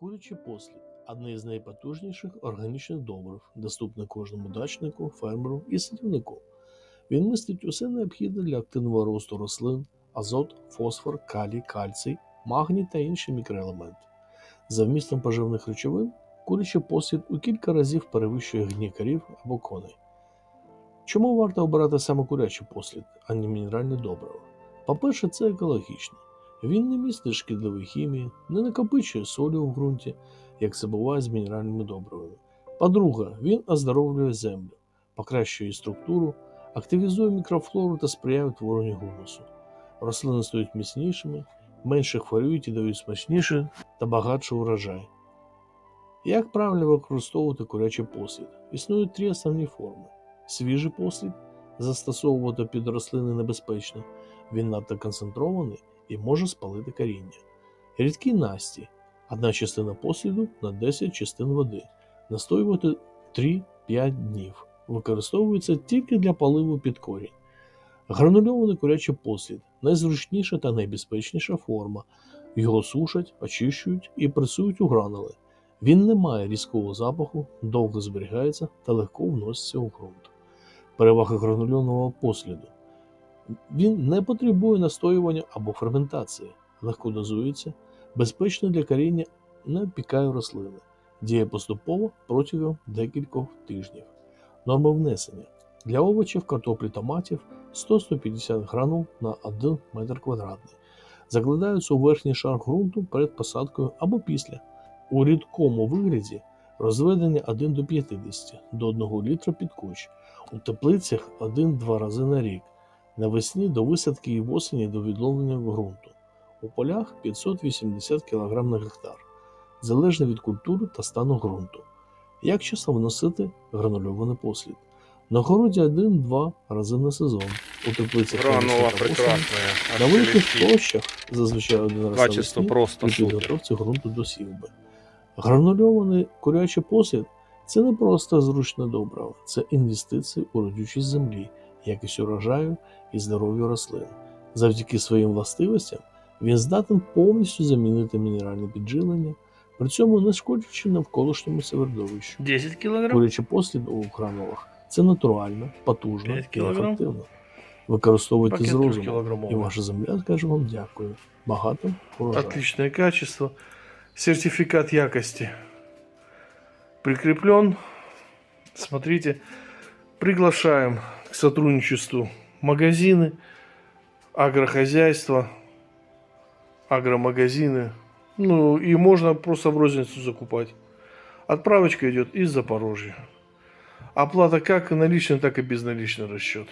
Курячий послід одне із найпотужніших органічних добрив, доступне кожному дачнику, фермеру і садівнику. Він містить усе необхідне для активного росту рослин: азот, фосфор, калій, кальцій, магній та інші мікроелементи. За вмістом поживних речовин курячий послід у кілька разів перевищує гні корів або коней. Чому варто обирати саме курячий послід, а не мінеральне добриво? По-перше, це екологічно. Він не містить шкідливої хімії, не накопичує солі у ґрунті, як це буває з мінеральними добривами. По-друге, він оздоровлює землю, покращує її структуру, активізує мікрофлору та сприяє утворенню гумусу. Рослини стають міцнішими, менше хворіють і дають смачніший та багатший урожай. Як правильно використовувати курячий послід? Існують три основні форми. Свіжий послід застосовувати під рослини небезпечно, він надто концентрований і може спалити коріння. Рідкі насті одна частина посліду на 10 частин води. Настоювати 3-5 днів. Використовується тільки для поливу під корінь. Гранульований курячий послід найзручніша та найбезпечніша форма. Його сушать, очищують і пресують у гранули. Він не має різкого запаху, довго зберігається та легко вноситься у ґрунт. Переваги гранульованого посліду. Він не потребує настоювання або ферментації, легко дозується, безпечно для коріння, не опікає рослини, діє поступово протягом декількох тижнів. Норма внесення для овочів, картоплі, томатів 100-150 гранул на 1 метр квадратний. Закладаються у верхній шар ґрунту перед посадкою або після. У рідкому вигляді розведення 1 до 50 до 1 літра під кущ, у теплицях 1-2 рази на рік, навесні до висадки і восені до відновлення ґрунту. У полях 580 кг на гектар, залежно від культури та стану ґрунту. Як часто вносити гранульований послід? На городі 1-2 рази на сезон. У теплицях Гранула прекрасная. На великих площах зазвичай один раз Качество навесні просто при підготовці ґрунту до сівби. Гранульований курячий послід це не просто зручне добриво, це інвестиції у родючість землі, якість урожаю і здоров'я рослин. Завдяки своїм властивостям він здатен повністю замінити мінеральне підживлення, при цьому не шкодячи навколишньому середовищу. 10 килограмм? Курячий послід у гранулах це натурально, потужно і ефективно. Використовуйте з розумом, і ваша земля скаже вам дякую. Багато урожаю. Отличное качество. Сертификат якости прикреплен. Смотрите, приглашаем к сотрудничеству магазины, агрохозяйства, агромагазины. Ну и можно просто в розницу закупать. Отправочка идет из Запорожья. Оплата как наличный, так и безналичный расчет.